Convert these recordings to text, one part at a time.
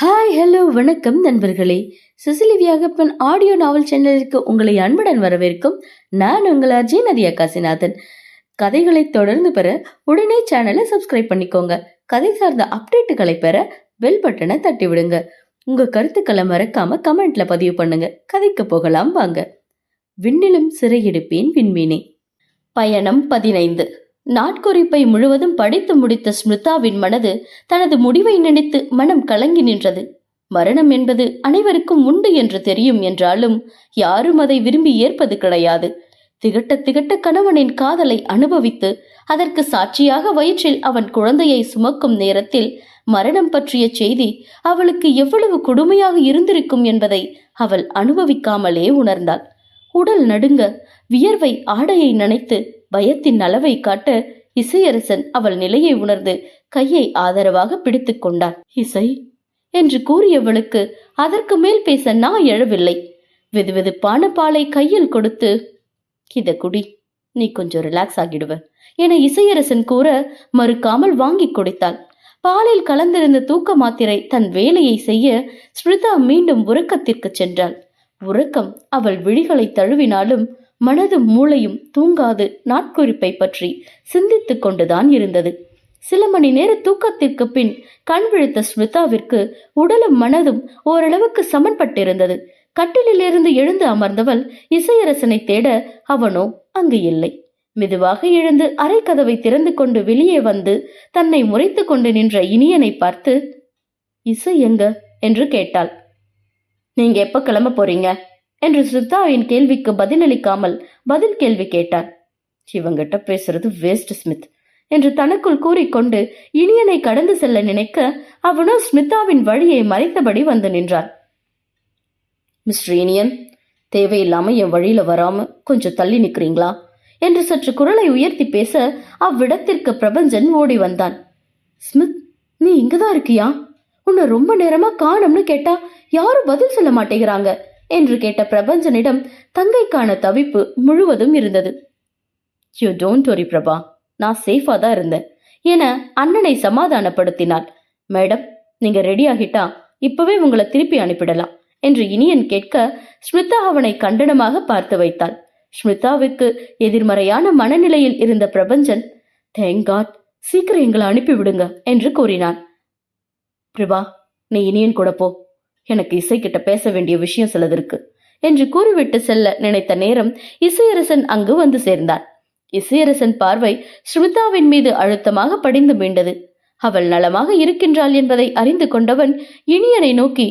Hi hello வணக்கம் நண்பர்களே. Sicily Viyagappan audio நாவல் சேனலிற்கு உங்களை அன்புடன் வரவேற்கும் நான் உங்கள் அர்ஜய் நதியா காசிநாதன். கதைகளை தொடர்ந்து பெற உடனே சேனலை சப்ஸ்கிரைப் பண்ணிக்கோங்க. கதை சார்ந்த அப்டேட்டுகளை பெற பெல் பட்டனை தட்டி விடுங்க உங்க கருத்துக்களை மறக்காம கமெண்ட்ல பதிவு பண்ணுங்க. கதைக்கு போகலாம் வாங்க. விண்ணிலும் சிறையெடுப்பேன் விண்மீனே. பயணம் பதினைந்து. நாட்குறிப்பை முழுவதும் படித்து முடித்த ஸ்மிருதாவின் மனது தனது முடிவை நினைத்து மனம் கலங்கி நின்றது. மரணம் என்பது அனைவருக்கும் உண்டு என்று தெரியும் என்றாலும் யாரும் அதை விரும்பி ஏற்பது கிடையாது. திகட்ட திகட்ட கணவனின் காதலை அனுபவித்து அதற்கு சாட்சியாக வயிற்றில் அவன் குழந்தையை சுமக்கும் நேரத்தில் மரணம் பற்றிய செய்தி அவளுக்கு எவ்வளவு கொடுமையாக இருந்திருக்கும் என்பதை அவள் அனுபவிக்காமலே உணர்ந்தாள். உடல் நடுங்க வியர்வை ஆடையை நனைத்து பயத்தின் அளவை காட்ட இசையரசன் அவள் நிலையை உணர்ந்து கையை ஆதரவாக பிடித்துக் கொண்டார் இசை! என்று கூறியவளுக்கு அதற்கு மேல் பேச நான் எழவில்லை. வெதுவெதுப்பான பாலை கையில் கொடுத்து இத குடி நீ கொஞ்சம் ரிலாக்ஸ் ஆகிடுவ என இசையரசன் கூற மறுக்காமல் வாங்கி கொடுத்தாள் பாலில் கலந்திருந்த தூக்க மாத்திரை தன் வேலையை செய்ய ஸ்மிருதா மீண்டும் உறக்கத்திற்கு சென்றாள். உறக்கம் அவள் விழிகளை தழுவினாலும் மனது மூளையும் தூங்காது நாட்குறிப்பை பற்றி சிந்தித்து கொண்டுதான் இருந்தது. சில மணி நேர தூக்கத்திற்கு பின் கண் விழித்த ஸ்மிதாவிற்கு உடலும் மனதும் ஓரளவுக்கு சமன்பட்டிருந்தது. கட்டிலிலிருந்து எழுந்து அமர்ந்தவள் இசையரசனை தேட அவனோ அங்கு இல்லை. மெதுவாக எழுந்து அரை கதவை திறந்து கொண்டு வெளியே வந்து தன்னை முறைத்து கொண்டு நின்ற இனியனை பார்த்து இசை எங்க? என்று கேட்டாள். நீங்க எப்ப கிளம்ப போறீங்க? என்று சித்தாவின் கேள்விக்கு பதிலளிக்காமல் பதில் கேள்வி கேட்டார். இவங்கிட்ட பேசுறது வேஸ்ட் ஸ்மித் என்று தனக்குள் கூறிக்கொண்டு இனியனை கடந்து செல்ல நினைக்க அவனோ ஸ்மிதாவின் வழியை மறைத்தபடி வந்து நின்றான் மிஸ்டர் இனியன் தேவையில்லாம என் வழியில வராம கொஞ்சம் தள்ளி நிக்கிறீங்களா? என்று சற்று குரலை உயர்த்தி பேச அவ்விடத்திற்கு பிரபஞ்சன் ஓடி வந்தான். ஸ்மித் நீ இங்கதான் இருக்கியா? உன்னை ரொம்ப நேரமா காணும்னு கேட்டா யாரும் பதில் சொல்ல மாட்டேங்கிறாங்க. என்று கேட்ட பிரபஞ்சனிடம் தங்கைக்கான தவிப்பு முழுவதும் இருந்தது. You don't worry Prabha. நான் சேஃபா தான் இருந்தேன் என அண்ணனை சமாதானப்படுத்தினாள். மேடம் நீங்க ரெடி ஆகிட்டா இப்பவே உங்களை திருப்பி அனுப்பிடலாம் என்று இனியன் கேட்க ஸ்மிதா அவனை கண்டனமாக பார்த்து வைத்தாள். ஸ்மிதாவுக்கு எதிர்மறையான மனநிலையில் இருந்த பிரபஞ்சன் தேங்க் காட் சீக்கிரம் எங்களை அனுப்பிவிடுங்க என்று கூறினான். பிரபா நீ இனியன் கூட போ. எனக்கு இசைக்கிட்ட பேச வேண்டிய விஷயம் சிலது இருக்கு என்று கூறிவிட்டு செல்ல நினைத்த நேரம் இசையரசன் அங்கு வந்து சேர்ந்தான். இசையரசன் பார்வை ஸ்மிதாவின் மீது அழுத்தமாக படிந்து மீண்டது. அவள் நலமாக இருக்கின்றாள் என்பதை அறிந்து கொண்டவன் இனியனை நோக்கி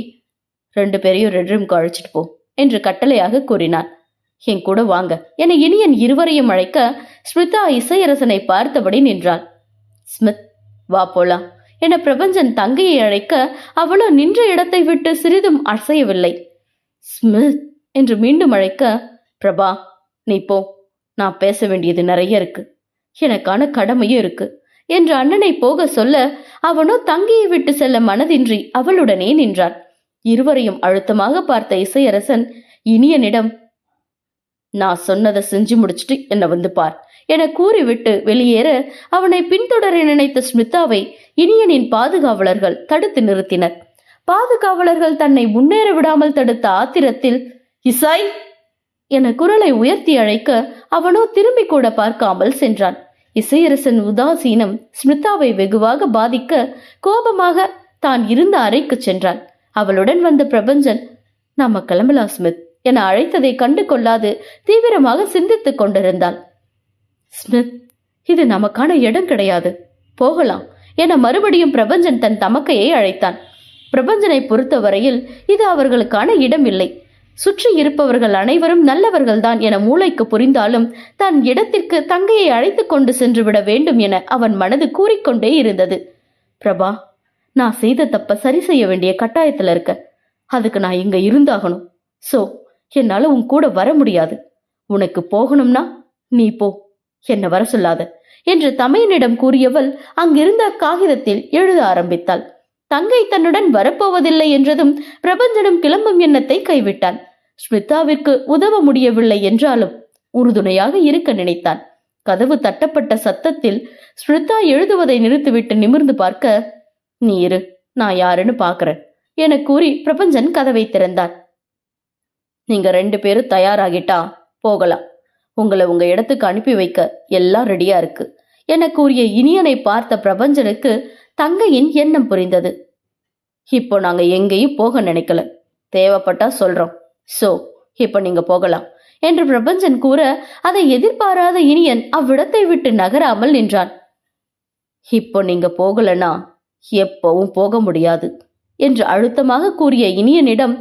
ரெண்டு பேரையும் ரெட் ரூம்க்கு அழைச்சிட்டு போ என்று கட்டளையாக கூறினான். என் கூட வாங்க என இனியன் இருவரையும் அழைக்க ஸ்மிதா இசையரசனை பார்த்தபடி நின்றாள். ஸ்மித் வா போலாம் என பிரபஞ்சன் தங்கையை அழைக்க அவளோ நின்ற இடத்தை விட்டு சிறிதும் அசையவில்லை. ஸ்மித் என்று மீண்டும் அழைக்க பிரபா நீ போ. நான் பேச வேண்டியது நிறைய இருக்கு. எனக்கான கடமையும் இருக்கு என்று அண்ணனை போக சொல்ல அவனோ தங்கியை விட்டு செல்ல மனதின்றி அவளுடனே நின்றான். இருவரையும் அழுத்தமாக பார்த்த இசையரசன் இனியனிடம் நான் சொன்னதை செஞ்சு முடிச்சிட்டு என்னை வந்து பார் என கூறிவிட்டு வெளியேற அவனை பின்தொடர நினைத்த ஸ்மிதாவை இனியனின் பாதுகாவலர்கள் தடுத்து நிறுத்தினர். பாதுகாவலர்கள் தன்னை முன்னேற விடாமல் தடுத்த ஆத்திரத்தில் இசாய்! என குரலை உயர்த்தி அழைக்க அவனோ திரும்பி கூட பார்க்காமல் சென்றான். இசையரசன் உதாசீனம் ஸ்மிதாவை வெகுவாக பாதிக்க கோபமாக தான் இருந்த அறைக்கு சென்றான். அவளுடன் வந்த பிரபஞ்சன் நாம கிளம்பலாம் ஸ்மித். என அழைத்ததை கண்டு கொள்ளாது தீவிரமாக சிந்தித்துக் கொண்டிருந்தாள் ஸ்மித் இது நமக்கான இடம் கிடையாது. போகலாம் என மறுபடியும் பிரபஞ்சன் தன் தமக்கையை அழைத்தான். பிரபஞ்சனை பொறுத்தவரையில் இது அவர்களுக்கான இடம் இல்லை சுற்றி இருப்பவர்கள் அனைவரும் நல்லவர்கள்தான் என மூளைக்கு புரிந்தாலும் தன் இடத்திற்கு தங்கையை அழைத்து கொண்டு சென்று விட வேண்டும் என அவன் மனது கூறிக்கொண்டே இருந்தது. பிரபா நான் செய்த தப்ப சரி செய்ய வேண்டிய கட்டாயத்தில் இருக்க. அதுக்கு நான் இங்க இருந்தாகணும். சோ என்னால உன் கூட வர முடியாது. உனக்கு போகணும்னா நீ போ. என்ன வர சொல்லாத என்று தமையனிடம் கூறியவள் அங்கிருந்த காகிதத்தில் எழுத ஆரம்பித்தாள். தங்கை தன்னுடன் வரப்போவதில்லை என்றதும் பிரபஞ்சனும் கிளம்பும் எண்ணத்தை கைவிட்டான். ஸ்மிதாவிற்கு உதவ முடியவில்லை என்றாலும் உறுதுணையாக இருக்க நினைத்தான். கதவு தட்டப்பட்ட சத்தத்தில் ஸ்மிதா எழுதுவதை நிறுத்திவிட்டு நிமிர்ந்து பார்க்க நீ இரு நான் யாருன்னு பாக்குறேன் என கூறி பிரபஞ்சன் கதவை திறந்தான். நீங்க ரெண்டு பேரும் தயாராகிட்டா போகலாம். உங்களை உங்க இடத்துக்கு அனுப்பி வைக்க எல்லாம் ரெடியா இருக்கு. என கூறிய இனியனை பார்த்த பிரபஞ்சனுக்கு தங்கையின் எண்ணம் புரிந்தது. இப்போ நாங்க எங்கேயும் போக நினைக்கல. தேவைப்பட்டா சொல்றோம். சோ இப்போ நீங்க போகலாம் என்று பிரபஞ்சன் கூற அதை எதிர்பாராத இனியன் அவ்விடத்தை விட்டு நகராமல் நின்றான். இப்போ நீங்க போகலனா எப்பவும் போக முடியாது என்று அழுத்தமாக கூறிய இனியனிடம்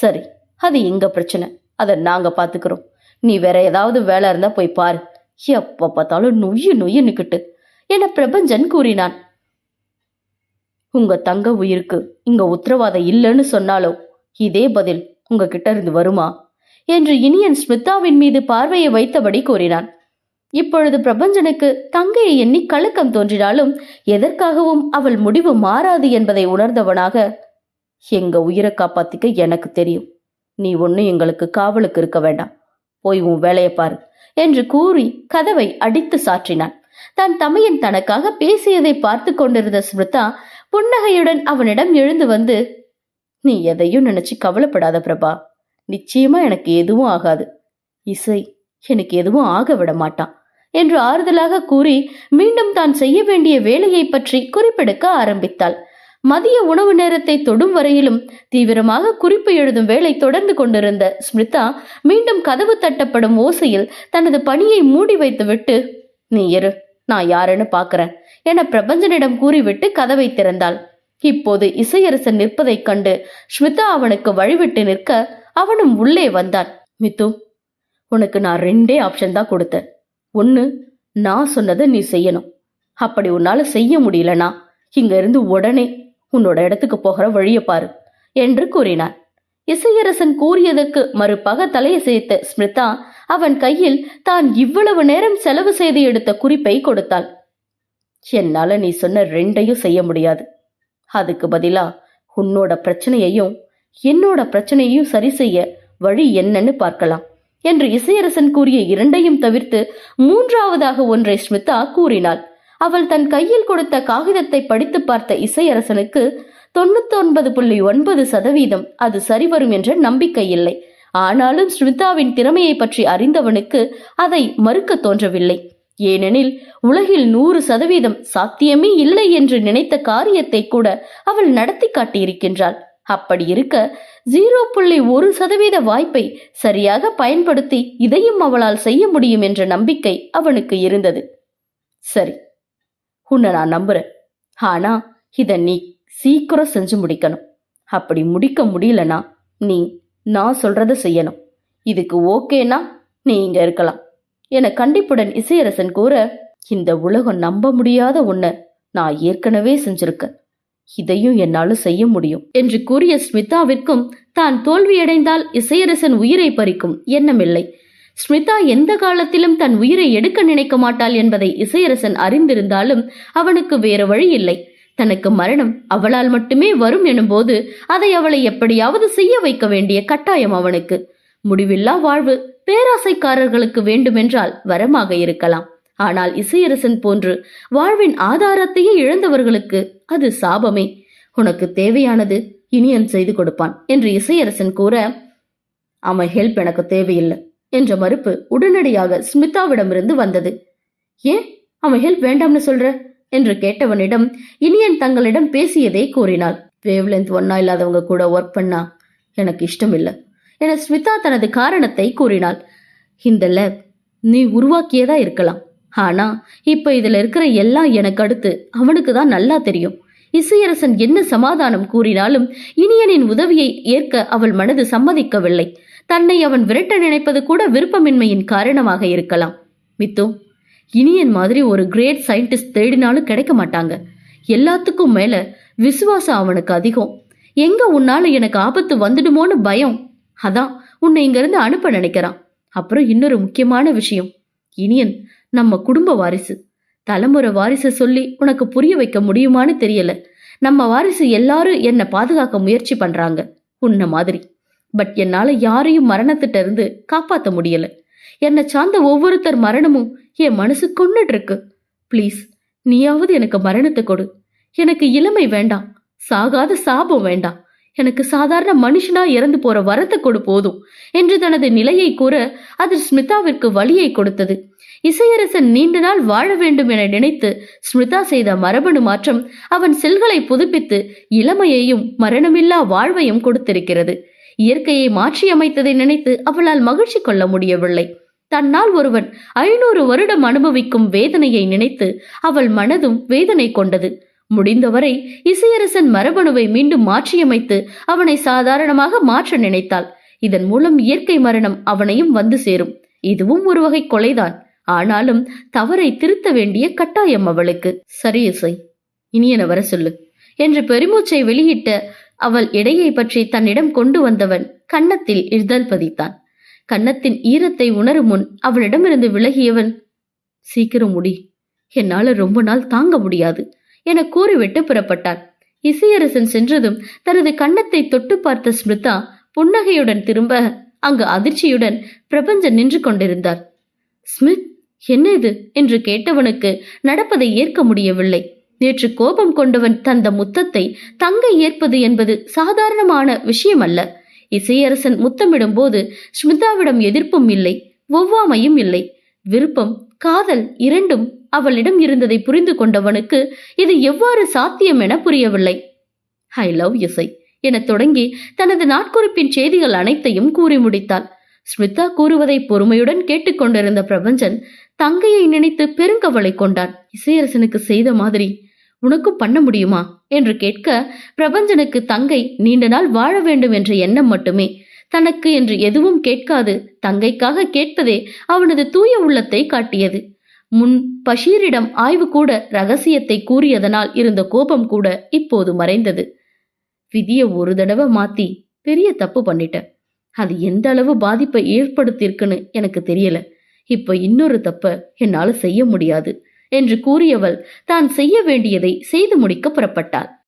சரி அது எங்க பிரச்சனை? அதை நாங்க பாத்துக்கிறோம். நீ வேற ஏதாவது வேலை இருந்தா போய் பாரு. எப்ப பார்த்தாலும் நொய்யு நொய்யுன்னுக்கிட்டு என பிரபஞ்சன் கூறினான். உங்க தங்க உயிருக்கு இங்க உத்தரவாதம் இல்லைன்னு சொன்னாலோ? இதே பதில் உங்ககிட்ட இருந்து வருமா? என்று இனியன் ஸ்மிதாவின் மீது பார்வையை வைத்தபடி கூறினான். இப்பொழுது பிரபஞ்சனுக்கு தங்கையை எண்ணி கலக்கம் தோன்றினாலும் எதற்காகவும் அவள் முடிவு மாறாது என்பதை உணர்ந்தவனாக எங்க உயிரை காப்பாத்திக்க எனக்கு தெரியும். நீ ஒன்று எங்களுக்கு காவலுக்கு இருக்க வேண்டாம். போய் உன் வேலையை பாரு என்று கூறி கதவை அடித்து சாற்றினான். தன் தமையன் தனக்காக பேசியதை பார்த்து கொண்டிருந்த ஸ்மிருதா புன்னகையுடன் அவனிடம் எழுந்து வந்து நீ எதையும் நினைச்சு கவலைப்படாத பிரபா. நிச்சயமா எனக்கு எதுவும் ஆகாது. இசை எனக்கு எதுவும் ஆக விட மாட்டான். என்று ஆறுதலாக கூறி மீண்டும் தான் செய்ய வேண்டிய வேலையை பற்றி குறிப்பெடுக்க ஆரம்பித்தாள். மதிய உணவு நேரத்தை தொடும் வரையிலும் தீவிரமாக குறிப்பு எழுதும் வேலை தொடர்ந்து கொண்டிருந்த ஸ்மிதா மீண்டும் கதவு தட்டப்படும் ஓசையில் தனது பணியை மூடி வைத்துவிட்டு நீ இரு நான் யாருன்னு பார்க்கறேன் என பிரபஞ்சனிடம் கூறிவிட்டு கதவை திறந்தாள். இப்போது இசையரசன் நிற்பதைக் கண்டு ஸ்மிதா அவனுக்கு வழிவிட்டு நிற்க அவனும் உள்ளே வந்தான். மித்து உனக்கு நான் ரெண்டே ஆப்ஷன் தான் கொடுத்தேன். ஒன்னு நான் சொன்னதை நீ செய்யணும். அப்படி உன்னால செய்ய முடியலனா இங்க இருந்து உடனே உன்னோட இடத்துக்கு போகிற வழிய பாரு என்று கூறினார் இசையரசன் கூறியதற்கு மறுபக தலையசைத்த ஸ்மிருதா அவன் கையில் தான் இவ்வளவு நேரம் செலவு செய்து எடுத்த குறிப்பை கொடுத்தாள். என்னால நீ சொன்ன ரெண்டையும் செய்ய முடியாது. அதுக்கு பதிலா உன்னோட பிரச்சனையையும் என்னோட பிரச்சனையையும் சரி செய்ய வழி என்னன்னு பார்க்கலாம் என்று இசையரசன் கூறிய இரண்டையும் தவிர்த்து மூன்றாவதாக ஒன்றை ஸ்மிதா கூறினாள். அவள் தன் கையில் கொடுத்த காகிதத்தை படித்து பார்த்த இசையரசனுக்கு தொண்ணூத்தி ஒன்பது புள்ளி ஒன்பது சதவீதம் அது சரிவரும் என்ற நம்பிக்கை இல்லை. ஆனாலும் ஸ்மிதாவின் திறமையை பற்றி அறிந்தவனுக்கு அதை மறுக்க தோன்றவில்லை. ஏனெனில் உலகில் நூறு சதவீதம் சாத்தியமே இல்லை என்று நினைத்த காரியத்தை கூட அவள் நடத்தி காட்டியிருக்கின்றாள். அப்படி இருக்க ஜீரோ புள்ளி ஒரு சதவீத வாய்ப்பை சரியாக பயன்படுத்தி இதையும் அவளால் செய்ய முடியும் என்ற நம்பிக்கை அவனுக்கு இருந்தது. சரி உன்னை நான் நம்புறேன். ஆனா இதை நீ சீக்கிரம் செஞ்சு முடிக்கணும். அப்படி முடிக்க முடியலனா நீ நான் சொல்றத செய்யணும். இதுக்கு ஓகேனா நீ இங்க இருக்கலாம். என கண்டிப்புடன் இசையரசன் கூற இந்த உலகம் நம்ப முடியாத ஒன்ன நான் ஏற்கனவே செஞ்சிருக்கேன். இதையும் என்னால செய்ய முடியும். என்று கூறிய ஸ்மிதாவிற்கும் தான் தோல்வியடைந்தால் இசையரசன் உயிரை பறிக்கும் எண்ணமில்லை. ஸ்மிதா எந்த காலத்திலும் தன் உயிரை எடுக்க நினைக்க மாட்டாள் என்பதை இசையரசன் அறிந்திருந்தாலும் அவனுக்கு வேறு வழி இல்லை. தனக்கு மரணம் அவளால் மட்டுமே வரும் எனும்போது அதை அவளை எப்படியாவது செய்ய வைக்க வேண்டிய கட்டாயம் அவனுக்கு. முடிவில்லா வாழ்வு பேராசைக்காரர்களுக்கு வேண்டுமென்றால் வரமாக இருக்கலாம். ஆனால் இசையரசன் போன்று வாழ்வின் ஆதாரத்தையே இழந்தவர்களுக்கு அது சாபமே. உனக்கு தேவையானது இனியன் செய்து கொடுப்பான் என்று இசையரசன் கூற அவன் ஹெல்ப் எனக்கு தேவையில்லை. என்ற மறுப்பு உடனடியாக ஸ்மிதாவிடமிருந்து வந்தது. ஏன்? அவன் ஹெல்ப் வேண்டாம்னு சொல்ற? என்று கேட்டவனிடம் இனியன் தங்களிடம் பேசியதை கூறினாள். வேவ்லென்த் ஒன்னா இல்லாதவங்க கூட ஒர்க் பண்ணா எனக்கு இஷ்டம் இல்லை என ஸ்மிதா தனது காரணத்தை கூறினாள். இந்த லேப் நீ உருவாக்கியதா இருக்கலாம். ஆனா இப்ப இதுல இருக்கிற எல்லாம் எனக்கு அடுத்து அவனுக்கு தான் நல்லா தெரியும். இசையரசன் என்ன சமாதானம் கூறினாலும் இனியனின் உதவியை ஏற்க அவள் மனது சம்மதிக்கவில்லை. தன்னை அவன் விரட்ட நினைப்பது கூட விருப்பமின்மையின் காரணமாக இருக்கலாம். மித்து இனியன் மாதிரி ஒரு கிரேட் சயின்டிஸ்ட் தேடினாலும் கிடைக்க மாட்டாங்க. எல்லாத்துக்கும் மேல விசுவாசம் அவனுக்கு அதிகம். எங்க உன்னால எனக்கு ஆபத்து வந்துடுமோன்னு பயம். அதான் உன்னை இங்கிருந்து அனுப்ப நினைக்கிறான். அப்புறம் இன்னொரு முக்கியமான விஷயம். இனியன் நம்ம குடும்ப வாரிசு. தலைமுறை வாரிசு சொல்லி உனக்கு புரிய வைக்க முடியுமான்னு தெரியல. நம்ம வாரிசு எல்லாரும் என்னை பாதுகாக்க முயற்சி பண்றாங்க. உன்ன மாதிரி. பட் என்னால யாரையும் மரணத்திட்ட இருந்து காப்பாத்த முடியல. என்னை சார்ந்த ஒவ்வொருத்தர் மரணமும் என் மனசு கொண்டுட்டு இருக்கு. ப்ளீஸ் நீயாவது எனக்கு மரணத்தை கொடு. எனக்கு இளமை வேண்டாம். சாகாத சாபம் வேண்டாம். எனக்கு சாதாரண மனுஷனா இறந்து போற வரத்தை கொடு போதும் என்று தனது நிலையை கூற அது ஸ்மிதாவிற்கு வழியை கொடுத்தது. இசையரசன் நீண்ட நாள் வாழ வேண்டும் என நினைத்து ஸ்மிதா செய்த மரபணு மாற்றம் அவன் செல்களை புதுப்பித்து இளமையையும் மரணமில்லா வாழ்வையும் கொடுத்திருக்கிறது. இயற்கையை மாற்றியமைத்ததை நினைத்து அவளால் மகிழ்ச்சி கொள்ள முடியவில்லை. தன்னால் ஒருவன் ஐநூறு வருடம் அனுபவிக்கும் வேதனையை நினைத்து அவள் மனதும் வேதனை கொண்டது. முடிந்தவரை இசையரசன் மரபணுவை மீண்டும் மாற்றியமைத்து அவனை சாதாரணமாக மாற்ற நினைத்தாள். இதன் மூலம் இயற்கை மரணம் அவனையும் வந்து சேரும். இதுவும் ஒரு வகை கொலைதான். ஆனாலும் தவறை திருத்த வேண்டிய கட்டாயம் அவளுக்கு. சரி இசை இனியன வர சொல்லு என்று பெருமூச்சை வெளியிட்ட அவள் எடையை பற்றி தன்னிடம் கொண்டு வந்தவன் கன்னத்தில் இழுதல் பதித்தான். கன்னத்தின் ஈரத்தை உணரும் முன் அவளிடமிருந்து விலகியவன் சீக்கிரம் முடி. என்னால ரொம்ப நாள் தாங்க முடியாது. என கூறிவிட்டு புறப்பட்டார். இசையரசன் சென்றதும் தனது கன்னத்தை தொட்டு பார்த்த ஸ்மிருதா புன்னகையுடன் திரும்ப அங்கு அதிர்ச்சியுடன் பிரபஞ்சன் நின்று கொண்டிருந்தார். ஸ்மித் என்ன இது? என்று கேட்டவனுக்கு நடப்பதை ஏற்க முடியவில்லை. நேற்று கோபம் கொண்டவன் தந்த முத்தத்தை தங்கை ஏற்பது என்பது சாதாரணமான விஷயமல்ல. இசையரசன் முத்தமிடும் போது ஸ்மிதாவிடம் எதிர்ப்பும் இல்லை ஒவ்வாமையும் இல்லை. விருப்பம் காதல் இரண்டும் அவளிடம் இருந்ததை புரிந்து கொண்டவனுக்கு இது எவ்வாறு சாத்தியம் என புரியவில்லை. ஐ லவ் இசை என தொடங்கி தனது நாட்குறிப்பின் செய்திகள் அனைத்தையும் கூறி முடித்தாள். ஸ்மிதா கூறுவதை பொறுமையுடன் கேட்டுக்கொண்டிருந்த பிரபஞ்சன் தங்கையை நினைத்து பெருங்கவலை கொண்டான். இசையரசனுக்கு செய்த மாதிரி உனக்கும் பண்ண முடியுமா? என்று கேட்க பிரபஞ்சனுக்கு தங்கை நீண்ட நாள் வாழ வேண்டும் என்ற எண்ணம் மட்டுமே. தனக்கு என்று எதுவும் கேட்காது. தங்கைக்காக கேட்பதே அவனது தூய உள்ளத்தை காட்டியது. முன் பஷீரிடம் ஆய்வு கூட ரகசியத்தை கூறியதனால் இருந்த கோபம் கூட இப்போது மறைந்தது. விதிய ஒரு தடவை மாத்தி பெரிய தப்பு பண்ணிட்டேன் அது எந்த அளவு பாதிப்பை ஏற்படுத்தியிருக்குன்னு எனக்கு தெரியல. இப்ப இன்னொரு தப்ப என்னால செய்ய முடியாது என்று கூறியவள் தான் செய்ய வேண்டியதை செய்து முடிக்க புறப்பட்டாள்.